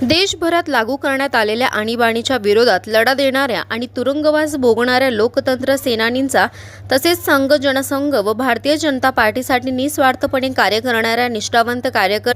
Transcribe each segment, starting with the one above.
देशभरात लागू करण्यात आलेल्या आणीबाणीच्या विरोधात लढा देणाऱ्या आणि तुरुंगवास भोगणाऱ्या लोकतंत्र सेनानींचा तसेच संघ जनसंघ व भारतीय जनता पार्टीसाठी निस्वार्थपणे कार्य करणाऱ्या निष्ठावंत कार्यकर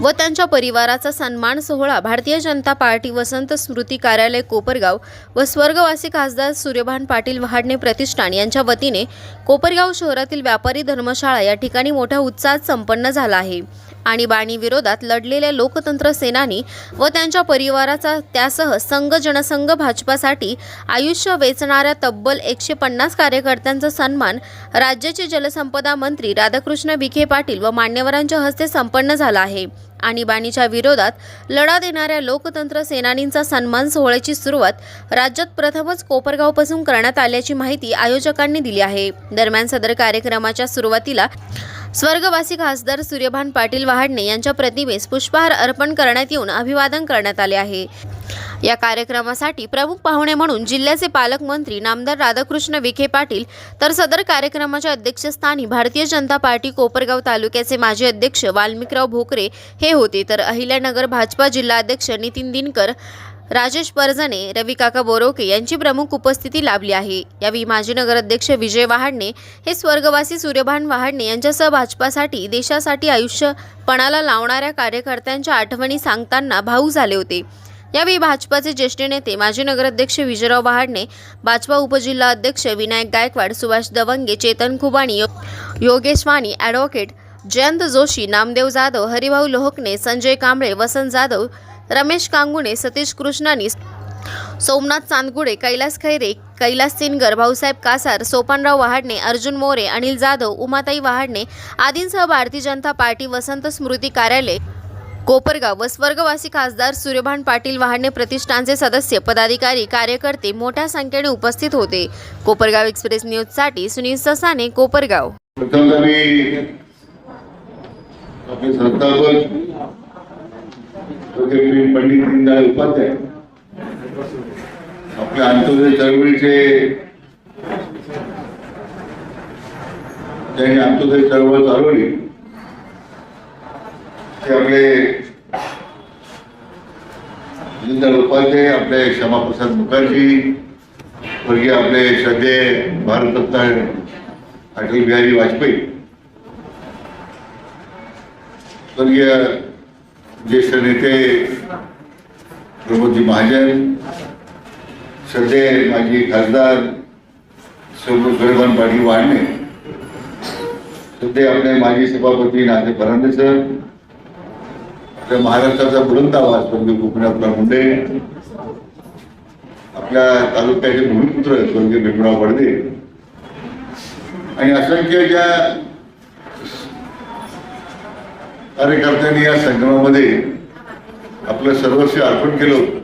व त्यांच्या परिवाराचा सन्मान सोहळा भारतीय जनता पार्टी वसंत स्मृती कार्यालय कोपरगाव व स्वर्गवासी खासदार सूर्यभान पाटील वहाडणे प्रतिष्ठान यांच्या वतीने कोपरगाव शहरातील व्यापारी धर्मशाळा या ठिकाणी मोठ्या उत्साहात संपन्न झाला आहे. आणीबाणी विरोधात लढलेल्या लोकतंत्र सेनानी व त्यांच्या परिवाराचा त्यासह संघ जनसंघ भाजपासाठी आयुष्य वेचणाऱ्या तब्बल एकशे पन्नास कार्यकर्त्यांचा सन्मान राज्याचे जलसंपदा मंत्री राधाकृष्ण विखे पाटील व मान्यवरांच्या हस्ते संपन्न झाला आहे. आणीबाणीच्या विरोधात लढा देणाऱ्या लोकतंत्र सेनानींचा सन्मान सोहळ्याची सुरुवात राज्यात प्रथमच कोपरगावपासून करण्यात आल्याची माहिती आयोजकांनी दिली आहे. दरम्यान सदर कार्यक्रमाच्या सुरुवातीला स्वर्गवासी खासदार सूर्यभान पाटील वहाडणे यांच्या प्रतिमेस पुष्पहार अर्पण करण्यात येऊन अभिवादन करण्यात आले आहे. या कार्यक्रमासाठी प्रमुख पाहुणे म्हणून जिल्ह्याचे पालकमंत्री नामदार राधाकृष्ण विखे पाटील तर सदर कार्यक्रमाच्या अध्यक्षस्थानी भारतीय जनता पार्टी कोपरगाव तालुक्याचे माजी अध्यक्ष वाल्मिकराव भोकरे हे होते. तर अहिल्यानगर भाजपा जिल्हाध्यक्ष नितीन दिनकर राजेश परजणे रविकाका बोरोके यांची प्रमुख उपस्थिती लाभली आहे. यावेळी माजी नगराध्यक्ष विजय वहाडणे हे स्वर्गवासी सूर्यभान वहाडणे यांच्यासह भाजपासाठी देशासाठी आयुष्य पणाला लावणाऱ्या कार्यकर्त्यांच्या आठवणी सांगताना भाऊ झाले होते. यावेळी भाजपाचे ज्येष्ठ नेते माजी नगराध्यक्ष विजयराव वहाडणे भाजपा उपजिल्हा अध्यक्ष विनायक गायकवाड सुभाष दवंगे चेतन खुबाणी योगेशवाणी योगेश वाणी ॲडव्होकेट जयंत जोशी नामदेव जाधव हरिभाऊ लोहकणे संजय कांबळे वसंत जाधव रमेश कांगुणे सतीश कृष्णानी सोमनाथ चांदगुडे कैलास खैरे कैलास सिनगर भाऊसाहेब कासार सोपानराव वहाडणे अर्जुन मोरे अनिल जाधव उमाताई वहाडणे आदींसह भारतीय जनता पार्टी वसंत स्मृती कार्यालय कोपरगाव व स्वर्गवासी खासदार सूर्यभान पाटील वहाडणे प्रतिष्ठानचे सदस्य पदाधिकारी कार्यकर्ते मोठ्या संख्येने उपस्थित होते. कोपरगाव एक्सप्रेस न्यूजसाठी सुनील ससाने कोपरगाव. प्रथम पंडित दीनदयाळ उपाध्याय. आपल्या आंतरराष्ट्रीय चळवळीचे ज्यांनी आंतरराष्ट्रीय चळवळ चालवली. ते आपले दीनदयाळ उपाध्याय आपले श्यामाप्रसाद मुखर्जी वर्गीय आपले श्रद्धे भारतरत्न अटल बिहारी वाजपेयी. स्वर्गीय ज्येष्ठ नेते प्रमोदजी महाजन सध्या माजी खासदार सुरेमान पाटील वाढणे सध्या आपले माजी सभापती नाथे परांदे सर आपल्या महाराष्ट्राचा बुलंद आवाज स्वर्गीय गोपीनाथराव मुंडे आपल्या तालुक्याचे भूमिपुत्र स्वर्गीय भीमराव बडदे आणि असंख्य ज्या कार्यकर्त्यांनी या संगमामध्ये आपलं सर्वस्व अर्पण केलं होतं.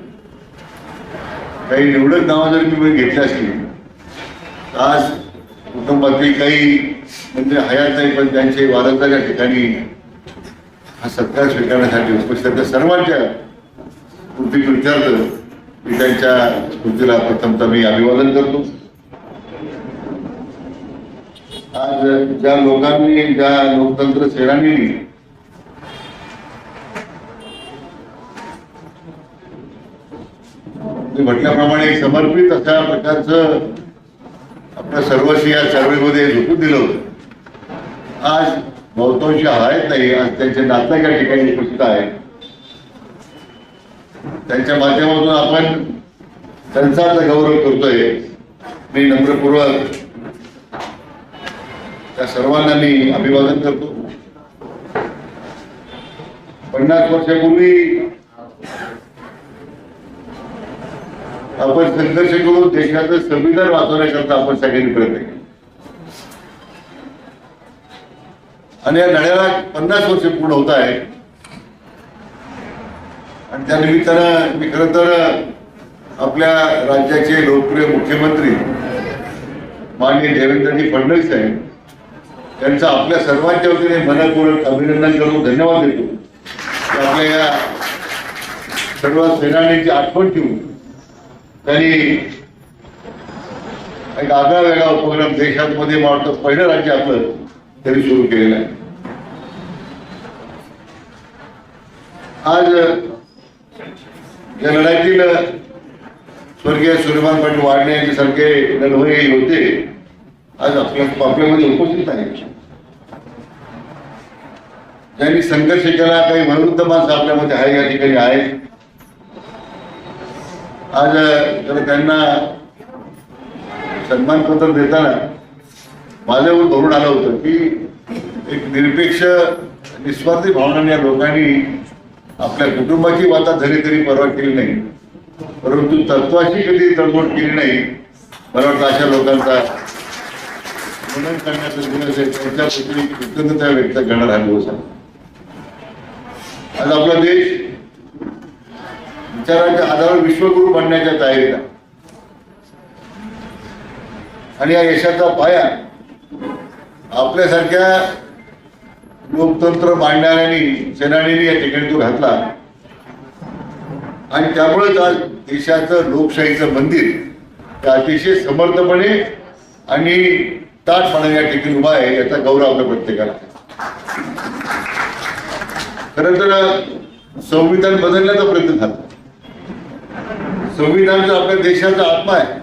काही निवडक नावं जर मी घेतली असली तर आज कुटुंबातील काही म्हणजे हयात नाही पण त्यांचे वारसदार या ठिकाणी हा सत्कार स्वीकारण्यासाठी उपस्थित सर्वांच्या स्मृती सर्वांच्या मी त्यांच्या स्मृतीला प्रथमतः मी अभिवादन करतो. आज ज्या लोकांनी ज्या लोकतंत्र सेनानी मी म्हटल्याप्रमाणे समर्पित अशा प्रकारचं आपल्या सर्वस्वी या सर्वेमध्ये झोकून दिलं होतं. आज बहुतांशी आहेत नाही आज त्यांचे नातलग या ठिकाणी उपस्थित आहेत. त्यांच्या माध्यमातून आपण त्यांचाच गौरव करतोय. मी नम्रपूर्वक त्या सर्वांना मी अभिवादन करतो. पन्नास वर्षापूर्वी आपण संघर्ष करून देशाचं संविधान वाचवण्याकरता आपण सगळ्यांनी प्रयत्न केला. आणि या लढ्याला पन्नास वर्ष पूर्ण होत आहे आणि त्या निमित्तानं मी खर तर आपल्या राज्याचे लोकप्रिय मुख्यमंत्री माननीय देवेंद्रजी फडणवीस साहेब त्यांचं आपल्या सर्वांच्या वतीने मनपूर्वक अभिनंदन करून धन्यवाद देतो. आपल्या या सर्व सेनानीची आठवण ठेवून त्यांनी एक आगळा वेगळा उपक्रम देशात मध्ये मला वाटतं पहिलं राज्य आपलं त्यांनी सुरू केलेलं आहे. आज या लढाईतील स्वर्गीय सूर्यमान पाटील वाढणे यांच्यासारखे लढवई होते आज आपल्या आपल्यामध्ये उपस्थित आहेत. ज्यांनी संघर्ष केला काही वयोवृद्ध माणसं आपल्यामध्ये आहे या ठिकाणी आहेत. आज तर त्यांना सन्मानपत्र देताना माझ्यावर धरून आलं होतं की एक निरपेक्ष निस्वार्थी भावनाने या लोकांनी आपल्या कुटुंबाची वाता झाली तरी परवा केली नाही परंतु तत्वाशी कधी तडजोड केली नाही मला वाटतं अशा लोकांचा मनन करण्याचा दिवस आहे कृतज्ञता व्यक्त करणार हा दिवस आहे आज आपला देश विचारांच्या आधारावर विश्वगुरु बनण्याच्या तयारीला. आणि या यशाचा पाया आपल्यासारख्या लोकतंत्र मांडणाऱ्यांनी सेनानींनी या ठिकाणी तो घातला. आणि त्यामुळेच आज देशाचं लोकशाहीचं मंदिर ते अतिशय समर्थपणे आणि ताटपणे या ठिकाणी उभा आहे याचा गौरव आपल्या प्रत्येकाला. खरं तर संविधान बदलण्याचा प्रयत्न झाला. संविधान आपल्या देशाचा आत्मा आहे.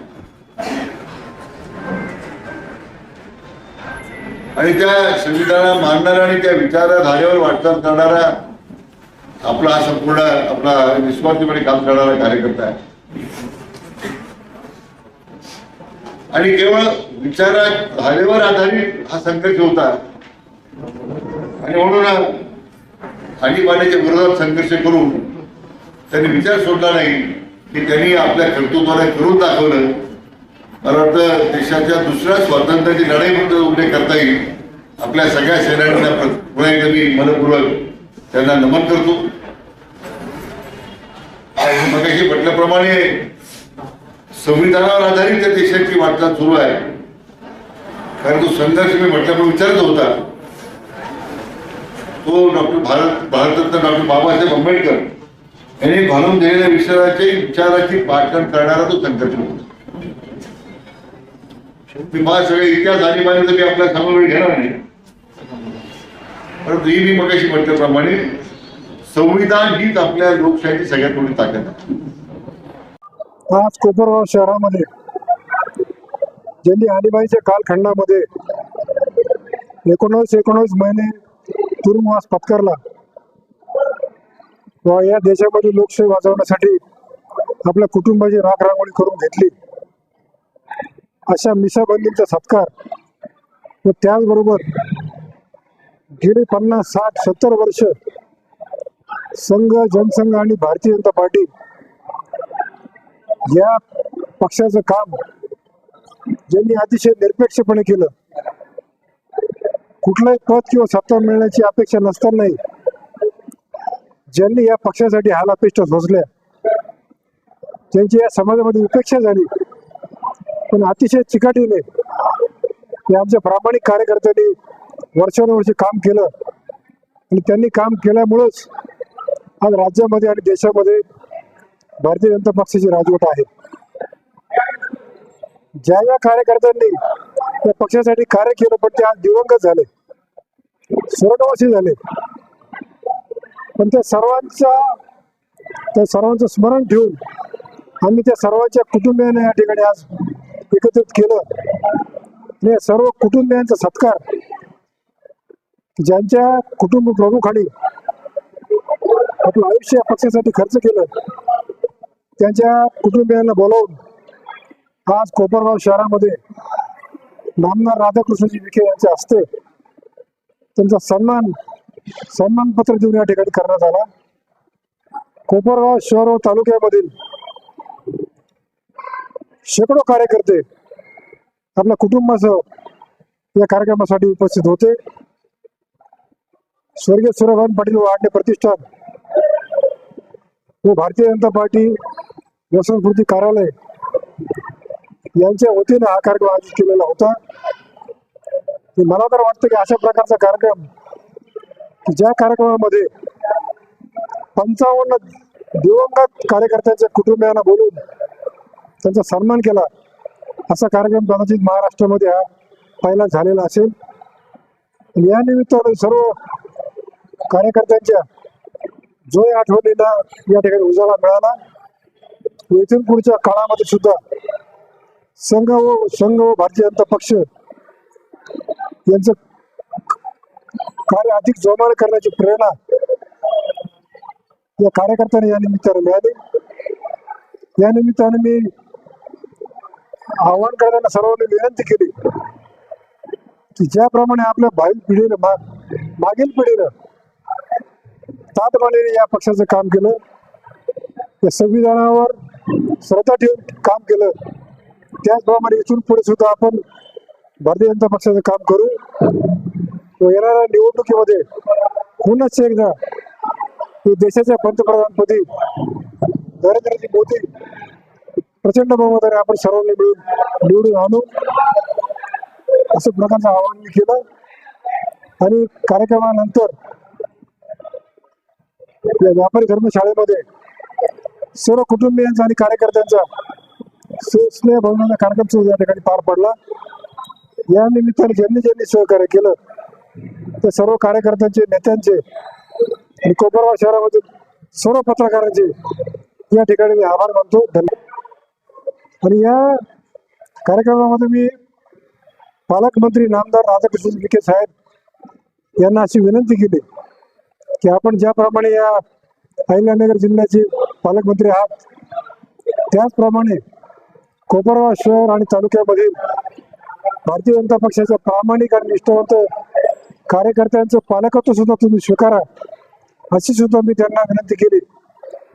आणि त्या संविधानाला मानणारा आणि त्या विचारधारेवर वाटचाल करणारा आपला हा संपूर्ण आपला निस्वार्थीपणे काम करणारा कार्यकर्ता आहे. आणि केवळ विचारधारेवर आधारित हा संघर्ष होता. आणि म्हणून आणीबाणीच्या विरोधात संघर्ष करून त्यांनी विचार सोडला नाही. की त्यांनी आपल्या कर्तृत्वाने करून दाखवलं. मला वाटतं देशाच्या दुसऱ्या स्वातंत्र्याची लढाई म्हणून उल्लेख करता येईल. आपल्या सगळ्या सेनानींना पुन्हा एकदा मी मनपूर्वक त्यांना नमन करतो. मग म्हटल्याप्रमाणे संविधानावर आधारित त्या देशाची वाटचाल सुरू आहे. कारण तो संघर्ष मी म्हटल्याप्रमाणे विचारत होता. तो डॉक्टर भारत भारतरत्न डॉक्टर बाबासाहेब आंबेडकर यांनी घालून दिलेल्या विषयाचे विचाराची पाठण करणारा तो संघर्ष होता. मी मला सगळे इतिहास आणि माहिती मी आपल्यासमोर वेळ घेणार नाही. परंतु ही मी मगाशी म्हटल्याप्रमाणे संविधान हीच आपल्या लोकशाहीची सगळ्यात मोठी ताकद आहे. आज कोपरगाव शहरामध्ये ज्यांनी आणीबाईच्या कालखंडामध्ये एकोणीस एकोणवीस महिने तुरुंगवास पत्करला. व या देशामध्ये लोकशाही वाजवण्यासाठी आपल्या कुटुंबाची राखरांगोळी करून घेतली. अशा मिसाबंदींचा सत्कार व त्याचबरोबर गेली पन्नास साठ सत्तर वर्ष संघ जनसंघ आणि भारतीय जनता पार्टी या पक्षाचं काम ज्यांनी अतिशय निरपेक्षपणे केलं कुठलंही पद किंवा सत्ता मिळण्याची अपेक्षा नसतानाही ज्यांनी या पक्षासाठी हाल अपेक्षा सोसल्या त्यांची या समाजामध्ये उपेक्षा झाली. पण अतिशय चिकाटीने या आमच्या प्रामाणिक कार्यकर्त्यांनी वर्षानुवर्ष काम केलं. आणि त्यांनी काम केल्यामुळंच आज राज्यामध्ये आणि देशामध्ये भारतीय जनता पक्षाची राजवट आहे. ज्या ज्या कार्यकर्त्यांनी त्या पक्षासाठी कार्य केलं पण ते आज दिवंगत झाले. स्वर्गवासी झाले. पण त्या सर्वांचा त्या सर्वांचं स्मरण ठेवून आम्ही त्या सर्वांच्या कुटुंबियांना या ठिकाणी आज एकत्रित केलं. या सर्व कुटुंबियांचा सत्कार ज्यांच्या कुटुंब प्रमुखाने आपलं आयुष्य या पक्षासाठी खर्च केलं त्यांच्या कुटुंबियांना बोलावून आज कोपरगाव शहरामध्ये नामदार राधाकृष्णजी विखे यांच्या हस्ते त्यांचा सन्मान सन्मानपत्र देऊन या ठिकाणी करण्यात आला. कोपरगाव शहर व तालुक्यामधील शेकडो कार्यकर्ते आपल्या कुटुंबासह या कार्यक्रमासाठी उपस्थित होते. स्वर्गीय सूर्यभान पाटील वाढणे प्रतिष्ठान व भारतीय जनता पार्टी वसंतकृती कार्यालय यांच्या वतीने हा कार्यक्रम आयोजित केलेला होता. मला तर वाटतं की अशा प्रकारचा कार्यक्रम की ज्या कार्यक्रमामध्ये पंचावन्न दिवंगत कार्यकर्त्यांच्या कुटुंबियांना बोलून त्यांचा सन्मान केला असा कार्यक्रम कदाचित महाराष्ट्रामध्ये हा पहिला झालेला असेल. या निमित्ताने सर्व कार्यकर्त्यांच्या जोय आठवणीला या ठिकाणी उजाळा मिळाला. इथून पुढच्या काळामध्ये सुद्धा संघ व संघ व भारतीय जनता पक्ष यांचं कार्य अधिक जोमाने करण्याची प्रेरणा या कार्यकर्त्यांना या निमित्ताने मिळाली. या निमित्ताने मी आव्हान करताना सर्वांनी विनंती केली की ज्याप्रमाणे आपल्या भावी पिढीनं मा- मागील पिढीनं ताटमानेने या पक्षाचं काम केलं या संविधानावर श्रद्धा ठेवून काम केलं त्याचप्रमाणे इथून पुढे सुद्धा आपण भारतीय जनता पक्षाचं काम करू. येणाऱ्या निवडणुकीमध्ये पुन्हा एकदा देशाच्या पंतप्रधानपदी नरेंद्रजी मोदी प्रचंड बहुमताने आपण सर्वांनी मिळून निवडून आणू. असं प्रकारचं आवाहन मी केलं. आणि कार्यक्रमानंतर या व्यापारी धर्मशाळेमध्ये सर्व कुटुंबियांचा आणि कार्यकर्त्यांचा सुस्नेह स्नेह भवनाचा कार्यक्रम सुद्धा या ठिकाणी पार पडला. या निमित्ताने ज्यांनी ज्यांनी सहकार्य केलं ते सर्व कार्यकर्त्यांचे नेत्यांचे आणि कोपरगाव शहरामधील सर्व पत्रकारांचे या ठिकाणी मी आभार मानतो. धन्यवाद. आणि या कार्यक्रमामध्ये मी पालकमंत्री नामदार राधाकृष्ण विखे साहेब यांना अशी विनंती केली की आपण ज्याप्रमाणे या अहिल्यानगर जिल्ह्याचे पालकमंत्री आहात त्याचप्रमाणे कोपरगाव शहर आणि तालुक्यामधील भारतीय जनता पक्षाचा प्रामाणिक आणि निष्ठावंत कार्यकर्त्यांचं पालकत्व सुद्धा तुम्ही स्वीकारा अशी सुद्धा मी त्यांना विनंती केली.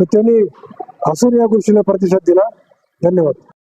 तर त्यांनी असून या गोष्टीला प्रतिसाद दिला. धन्यवाद.